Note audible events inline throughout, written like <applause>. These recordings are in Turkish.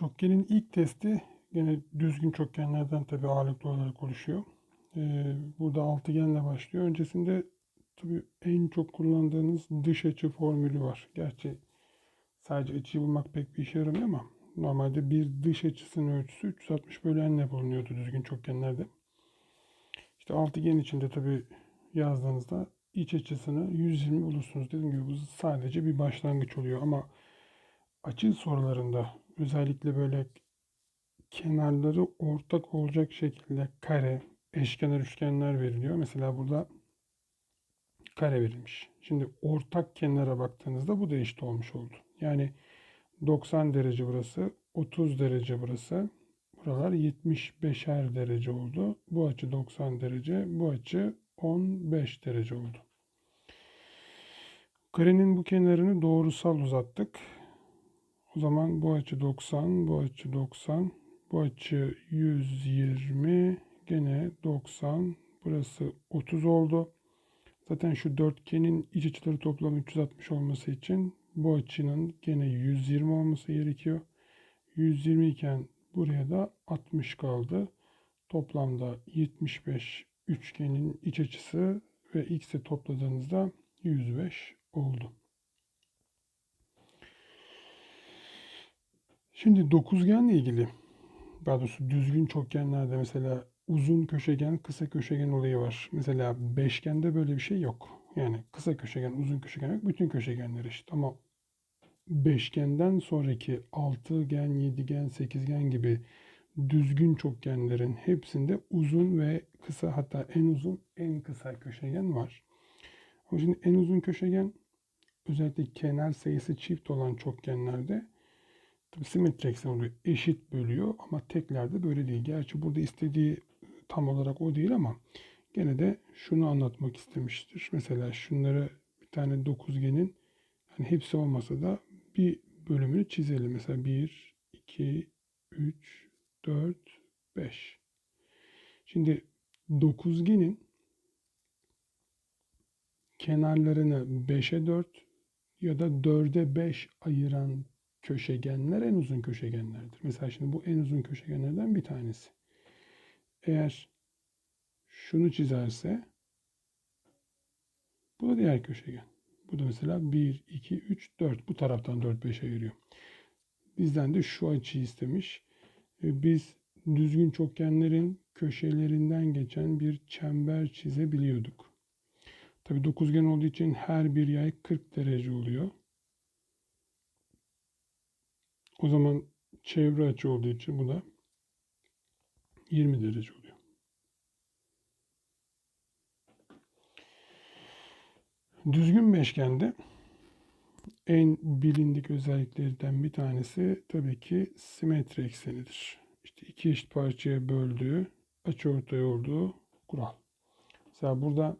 Çokgenin ilk testi gene düzgün çokgenlerden tabii ağırlıklı olarak oluşuyor. Ee, burada altıgenle başlıyor. Öncesinde tabii en çok kullandığınız dış açı formülü var. Gerçi sadece açıyı bulmak pek bir işe yaramıyor ama normalde bir dış açısının ölçüsü 360 bölü n'le bulunuyordu düzgün çokgenlerde. İşte altıgen içinde tabii yazdığınızda iç açısını 120 bulursunuz. Dediğim gibi bu sadece bir başlangıç oluyor ama açı sorularında özellikle böyle kenarları ortak olacak şekilde kare, eşkenar üçgenler veriliyor. Mesela burada kare verilmiş. Şimdi ortak kenara baktığınızda bu da eşit olmuş oldu. Yani 90 derece burası, 30 derece burası. Buralar 75'er derece oldu. Bu açı 90 derece, bu açı 15 derece oldu. Karenin bu kenarını doğrusal uzattık. O zaman bu açı 90, bu açı 90, bu açı 120, gene 90, burası 30 oldu. Zaten şu dörtgenin iç açıları toplamı 360 olması için bu açının gene 120 olması gerekiyor. 120 iken buraya da 60 kaldı. Toplamda 75 üçgenin iç açısı ve x'i topladığınızda 105 oldu. Şimdi dokuzgenle ilgili daha doğrusu düzgün çokgenlerde mesela uzun köşegen, kısa köşegen olayı var. Mesela beşgende böyle bir şey yok. Yani kısa köşegen, uzun köşegen yok. Bütün köşegenler eşit. Ama beşgenden sonraki altıgen, yedigen, sekizgen gibi düzgün çokgenlerin hepsinde uzun ve kısa hatta en uzun, en kısa köşegen var. Ama şimdi en uzun köşegen özellikle kenar sayısı çift olan çokgenlerde tabi simetri eksen oluyor. Eşit bölüyor ama teklerde böyle değil. Gerçi burada istediği tam olarak o değil ama gene de şunu anlatmak istemiştir. Mesela şunları bir tane dokuzgenin hani hepsi olmasa da bir bölümünü çizelim. Mesela 1, 2, 3, 4, 5. Şimdi dokuzgenin kenarlarını 5'e 4 ya da 4'e 5 ayıran köşegenler en uzun köşegenlerdir. Mesela şimdi bu en uzun köşegenlerden bir tanesi. Eğer şunu çizerse bu da diğer köşegen. Bu da mesela 1, 2, 3, 4. Bu taraftan 4, 5 ayırıyor. Bizden de şu açıyı istemiş. E, biz düzgün çokgenlerin köşelerinden geçen bir çember çizebiliyorduk. Tabi dokuzgen olduğu için her bir yay 40 derece oluyor. O zaman çevre açı olduğu için bu da 20 derece oluyor. Düzgün beşgende en bilindik özelliklerden bir tanesi tabii ki simetri eksenidir. İşte iki eşit parçaya böldüğü, açıortay olduğu kural. Mesela burada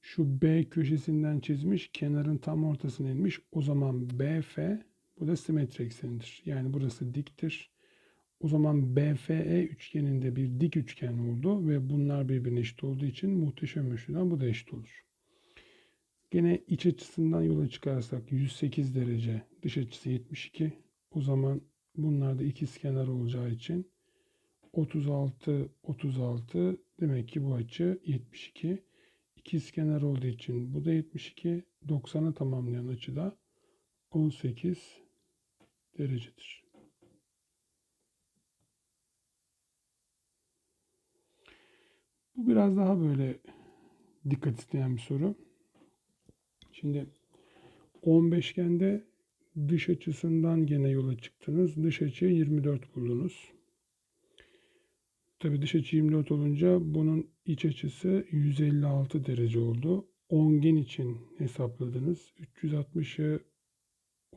şu B köşesinden çizmiş, kenarın tam ortasına inmiş. O zaman BF bu da simetri eksenidir. Yani burası diktir. O zaman BFE üçgeninde bir dik üçgen oldu ve bunlar birbirine eşit olduğu için muhteşem üçlüden bu da eşit olur. Gene iç açısından yola çıkarsak 108 derece, dış açısı 72. O zaman bunlar da ikizkenar olacağı için 36 36 demek ki bu açı 72. İkizkenar olduğu için bu da 72. 90'ı tamamlayan açı da 18 derecedir. Bu biraz daha böyle dikkat isteyen bir soru. Şimdi 15'gende dış açısından gene yola çıktınız. Dış açıyı 24 buldunuz. Tabi dış açı 24 olunca bunun iç açısı 156 derece oldu. Ongen için hesapladınız. 360'ı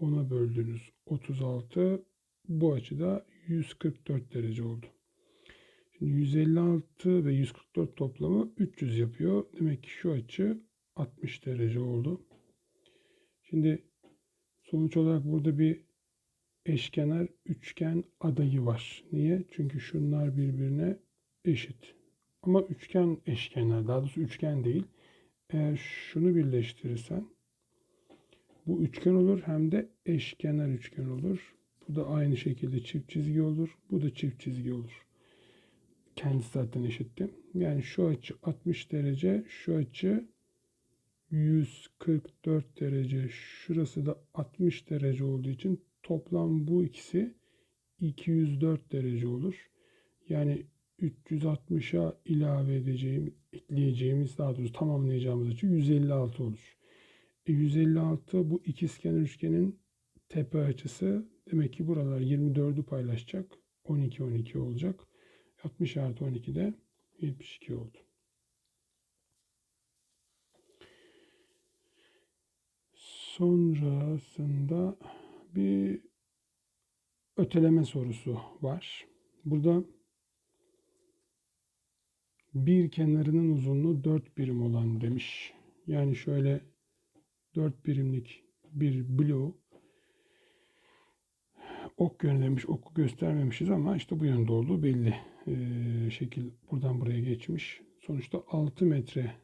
10'a böldünüz. 36. Bu açıda 144 derece oldu. Şimdi 156 ve 144 toplamı 300 yapıyor. Demek ki şu açı 60 derece oldu. Şimdi sonuç olarak burada bir eşkenar üçgen adayı var. Niye? Çünkü şunlar birbirine eşit. Ama üçgen eşkenar, daha doğrusu üçgen değil. Eğer şunu birleştirirsen bu üçgen olur hem de eşkenar üçgen olur. Bu da aynı şekilde çift çizgi olur. Bu da çift çizgi olur. Kendisi zaten eşitti. Yani şu açı 60 derece, şu açı 144 derece. Şurası da 60 derece olduğu için toplam bu ikisi 204 derece olur. Yani 360'a ilave edeceğim, ekleyeceğimiz daha doğrusu tamamlayacağımız açı 156 olur. E 156 bu ikizkenar üçgenin tepe açısı. Demek ki buralar 24'ü paylaşacak. 12 12 olacak. 60 artı 12 de 72 oldu. Sonrasında bir öteleme sorusu var. Burada bir kenarının uzunluğu 4 birim olan demiş. Yani şöyle 4 birimlik bir bloğu ok yönü demiş. Oku göstermemişiz ama işte bu yönde olduğu belli. Ee, şekil buradan buraya geçmiş. Sonuçta 6 metre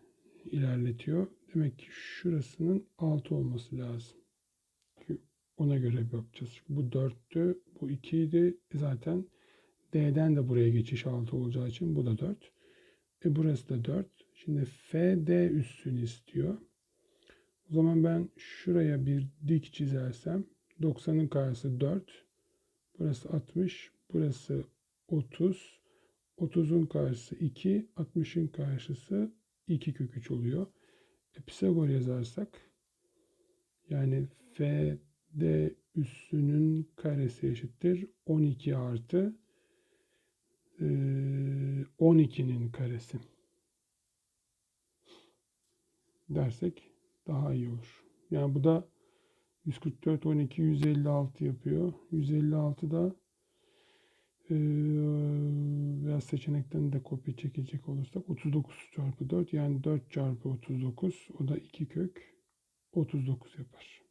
ilerletiyor. Demek ki şurasının 6 olması lazım. Ona göre bakacağız. Bu 4'tü, bu 2 idi. Zaten D'den de buraya geçiş 6 olacağı için bu da 4. E burası da 4. Şimdi FD üssünü istiyor. O zaman ben şuraya bir dik çizersem 90'ın karşısı 4. Burası 60. Burası 30. 30'un karşısı 2. 60'ın karşısı 2 kök 3 oluyor. E, Pisagor yazarsak yani FD üssünün karesi eşittir 12 artı 12'nin karesi dersek daha iyi olur. Yani bu da 144, 12, 156 yapıyor. 156 da veya seçenekten de kopya çekecek olursak 39 çarpı 4 yani 4 çarpı 39 o da 2 kök 39 yapar.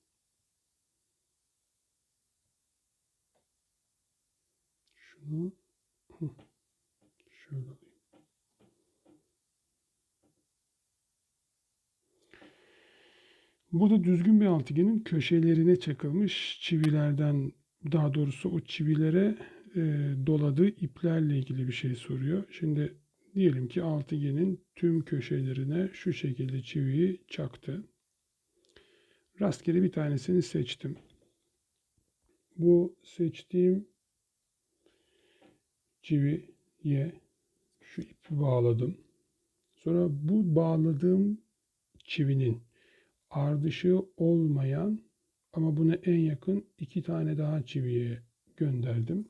Şunu şöyle Burada düzgün bir altıgenin köşelerine çakılmış çivilerden daha doğrusu o çivilere e, doladığı iplerle ilgili bir şey soruyor. Şimdi diyelim ki altıgenin tüm köşelerine şu şekilde çiviyi çaktı. Rastgele bir tanesini seçtim. Bu seçtiğim çiviye şu ipi bağladım. Sonra bu bağladığım çivinin ardışı olmayan ama buna en yakın iki tane daha çiviye gönderdim.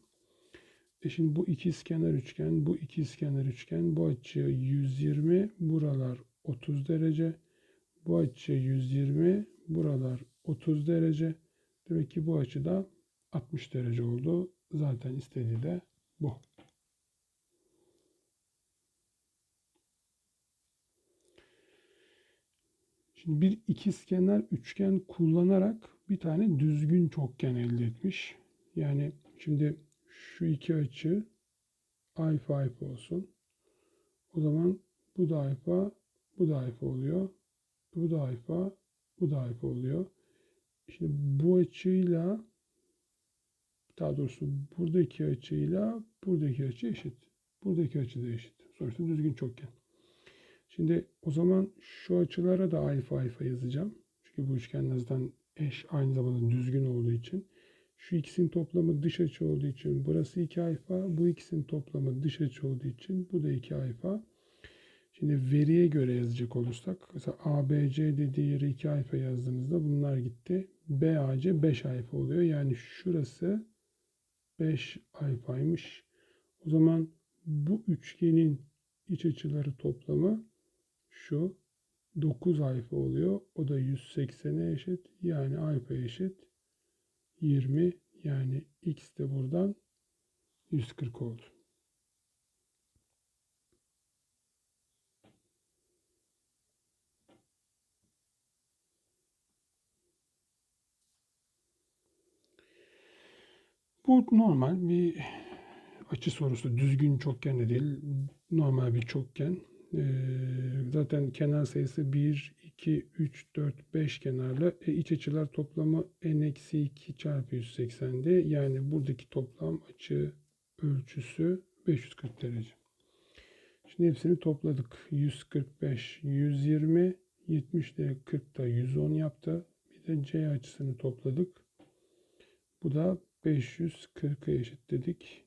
E şimdi bu ikizkenar üçgen, bu ikizkenar üçgen bu açı 120, buralar 30 derece. Bu açı 120, buralar 30 derece. Demek ki bu açı da 60 derece oldu. Zaten istediği de bu. Şimdi bir ikizkenar üçgen kullanarak bir tane düzgün çokgen elde etmiş. Yani şimdi şu iki açı alfa alfa olsun. O zaman bu da alfa, bu da alfa oluyor. Bu da alfa, bu da alfa oluyor. Şimdi bu açıyla daha doğrusu buradaki açıyla buradaki açı eşit. Buradaki açı da eşit. Sonuçta düzgün çokgen. Şimdi o zaman şu açılara da alfa alfa yazacağım. Çünkü bu üçgenler zaten eş aynı zamanda düzgün olduğu için. Şu ikisinin toplamı dış açı olduğu için burası 2 alfa. Bu ikisinin toplamı dış açı olduğu için bu da 2 alfa. Şimdi veriye göre yazacak olursak mesela ABC dediği yere 2 alfa yazdığınızda bunlar gitti. BAC 5 alfa oluyor. Yani şurası 5 alfaymış. O zaman bu üçgenin iç açıları toplamı şu 9 alfa oluyor. O da 180'e eşit. Yani alfa eşit 20 yani x de buradan 140 oldu. Bu normal bir açı sorusu. Düzgün çokgen de değil. Normal bir çokgen. Ee, zaten kenar sayısı 1, 2, 3, 4, 5 kenarlı. E, iç açılar toplamı n-2 çarpı 180'di. Yani buradaki toplam açı ölçüsü 540 derece. Şimdi hepsini topladık. 145, 120, 70 de 40 da 110 yaptı. Bir de C açısını topladık. Bu da 540'a eşit dedik.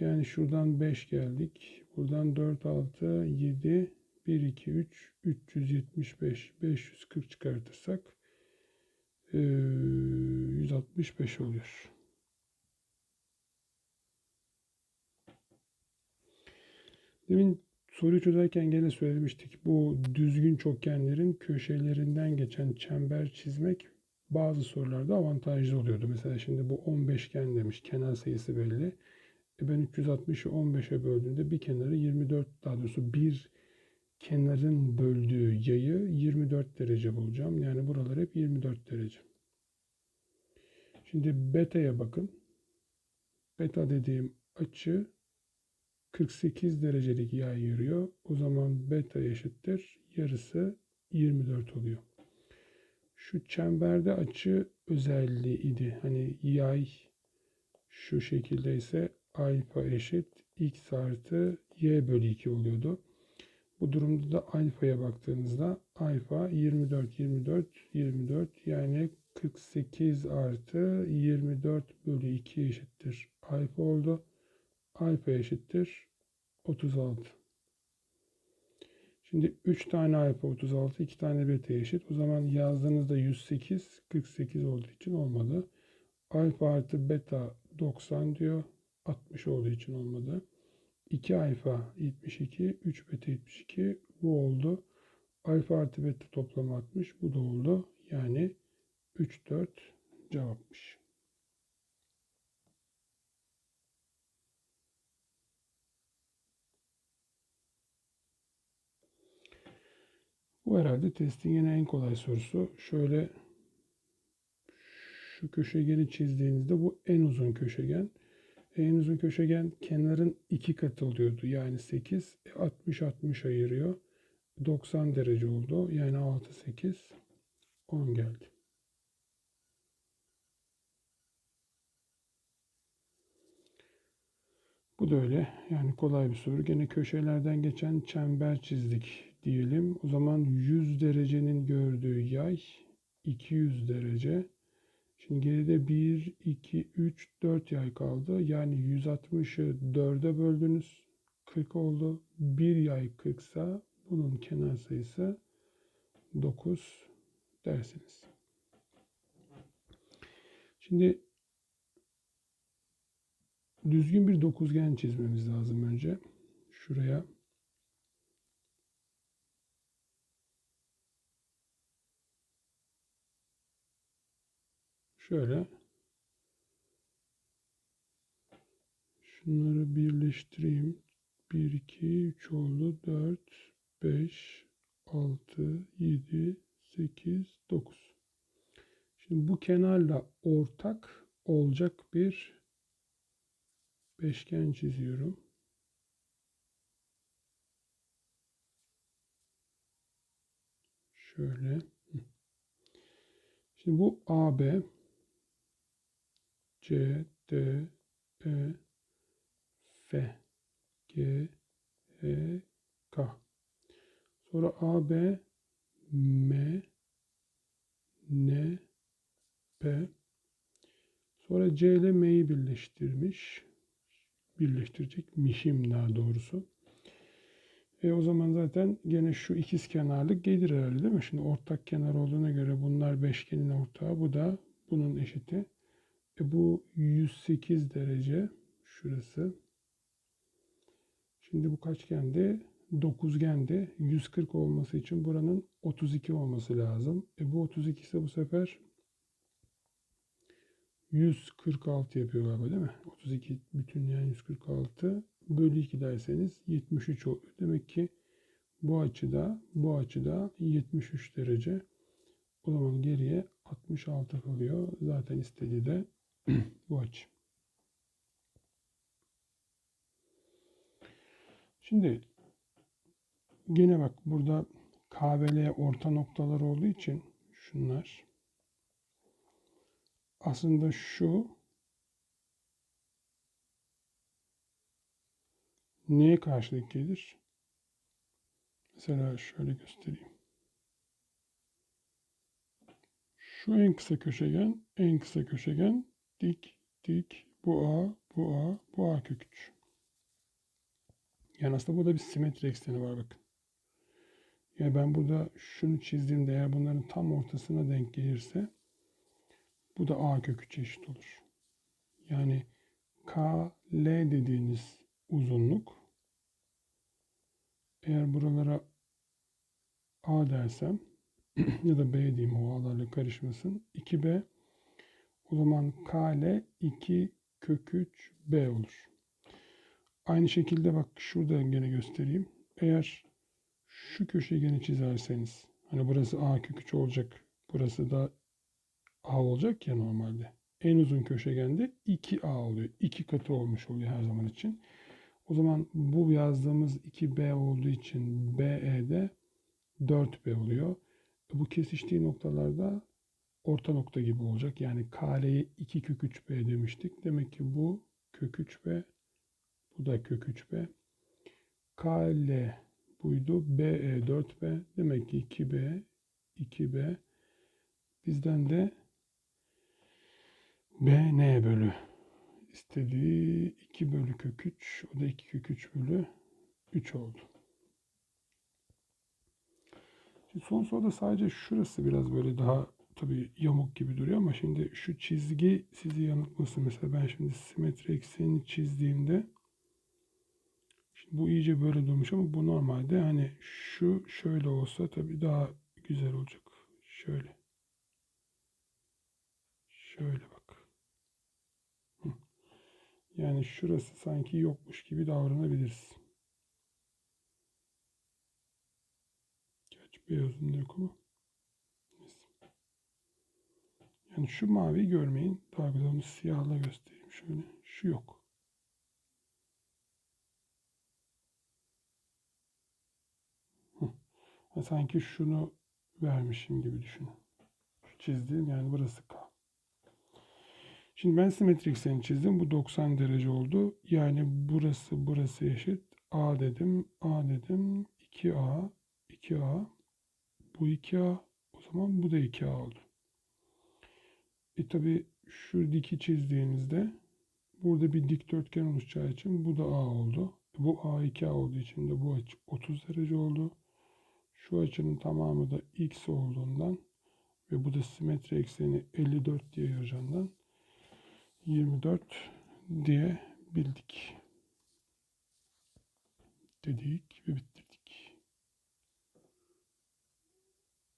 Yani şuradan 5 geldik. Buradan 4, 6, 7, 1, 2, 3, 375, 540 çıkartırsak 165 oluyor. Demin soruyu çözerken gene söylemiştik. Bu düzgün çokgenlerin köşelerinden geçen çember çizmek bazı sorularda avantajlı oluyordu. Mesela şimdi bu 15gen demiş. Kenar sayısı belli. E ben 360'ı 15'e böldüğümde bir kenarı 24 daha doğrusu bir kenarın böldüğü yayı 24 derece bulacağım. Yani buralar hep 24 derece. Şimdi beta'ya bakın. Beta dediğim açı 48 derecelik yay yürüyor. O zaman beta eşittir. Yarısı 24 oluyor. Şu çemberde açı özelliği idi. Hani yay şu şekilde ise alfa eşit x artı y bölü 2 oluyordu. Bu durumda da alfaya baktığınızda alfa 24, 24, 24 yani 48 artı 24 bölü 2 eşittir. Alfa oldu. Alfa eşittir 36. Şimdi 3 tane alfa 36, 2 tane beta eşit. O zaman yazdığınızda 108, 48 olduğu için olmadı. Alfa artı beta 90 diyor. 60 olduğu için olmadı. 2 alfa 72, 3 beta 72 bu oldu. Alfa artı beta toplamı 60 bu da oldu. Yani 3 4 cevapmış. Bu herhalde testin yine en kolay sorusu. Şöyle şu köşegeni çizdiğinizde bu en uzun köşegen. En uzun köşegen kenarın iki katı oluyordu. Yani 8, 60-60 ayırıyor. 90 derece oldu. Yani 6, 8, 10 geldi. Bu da öyle. Yani kolay bir soru. Gene köşelerden geçen çember çizdik diyelim. O zaman 100 derecenin gördüğü yay 200 derece. Şimdi geride 1, 2, 3, 4 yay kaldı. Yani 160'ı 4'e böldünüz. 40 oldu. Bir yay 40 ise bunun kenar sayısı 9 dersiniz. Şimdi düzgün bir dokuzgen çizmemiz lazım önce. Şuraya Şöyle şunları birleştireyim. 1, 2, 3 oldu. 4, 5, 6, 7, 8, 9. Şimdi bu kenarla ortak olacak bir beşgen çiziyorum. Şöyle. Şimdi bu AB C, D, E, F, G, E, K. Sonra A, B, M, N, P. Sonra C ile M'yi birleştirmiş. Birleştirecekmişim daha doğrusu. E o zaman zaten gene şu ikiz kenarlık gelir herhalde değil mi? Şimdi ortak kenar olduğuna göre bunlar beşgenin ortağı. Bu da bunun eşiti. E bu 108 derece şurası. Şimdi bu kaçgendi? Dokuzgendi. 140 olması için buranın 32 olması lazım. E bu 32 ise bu sefer 146 yapıyor galiba değil mi? 32 bütün yani 146 bölü 2 derseniz 73 oluyor. Demek ki bu açıda bu açıda 73 derece. O zaman geriye 66 kalıyor. Zaten istediği de <clears throat> açı. Şimdi gene bak burada K ve L orta noktalar olduğu için şunlar aslında şu neye karşılık gelir? Mesela şöyle göstereyim. Şu en kısa köşegen, en kısa köşegen dik, dik, bu A, bu A, bu A kök 3. Yani aslında burada bir simetri ekseni var bakın. Yani ben burada şunu çizdiğimde eğer bunların tam ortasına denk gelirse bu da A kök 3'e eşit olur. Yani K, L dediğiniz uzunluk eğer buralara A dersem <clears throat> ya da B diyeyim o A'larla karışmasın. 2B o zaman K L 2 kök 3 B olur. Aynı şekilde bak şurada gene göstereyim. Eğer şu köşegeni çizerseniz hani burası A kök 3 olacak. Burası da A olacak ya normalde. En uzun köşegende 2A oluyor. 2 katı olmuş oluyor her zaman için. O zaman bu yazdığımız 2B olduğu için BE'de 4B oluyor. Bu kesiştiği noktalarda orta nokta gibi olacak. Yani KL'ye 2 kök 3B demiştik. Demek ki bu kök 3B, bu da kök 3B. KL buydu. BE 4B. Demek ki 2B, 2B. Bizden de BN bölü istediği 2 bölü kök 3. O da 2 kök 3 bölü 3 oldu. Şimdi son soruda sadece şurası biraz böyle daha tabii yamuk gibi duruyor ama şimdi şu çizgi sizi yanıltmasın. Mesela ben şimdi simetri eksenini çizdiğimde şimdi bu iyice böyle durmuş ama bu normalde hani şu şöyle olsa tabii daha güzel olacak. Şöyle. Şöyle bak. Yani şurası sanki yokmuş gibi davranabiliriz. Gerçi beyazında yok ama. Yani şu maviyi görmeyin. Daha güzel onu siyahla göstereyim. Şöyle. Şu yok. Sanki şunu vermişim gibi düşünün. Şu çizdiğim yani burası K. Şimdi ben simetrik ekseni çizdim. Bu 90 derece oldu. Yani burası burası eşit. A dedim. A dedim. 2A. 2A. Bu 2A. O zaman bu da 2A oldu. E tabi şu diki çizdiğinizde burada bir dikdörtgen oluşacağı için bu da A oldu. Bu A 2A olduğu için de bu açı 30 derece oldu. Şu açının tamamı da X olduğundan ve bu da simetri ekseni 54 diye yazacağından 24 diye bildik. Dedik ve bitirdik.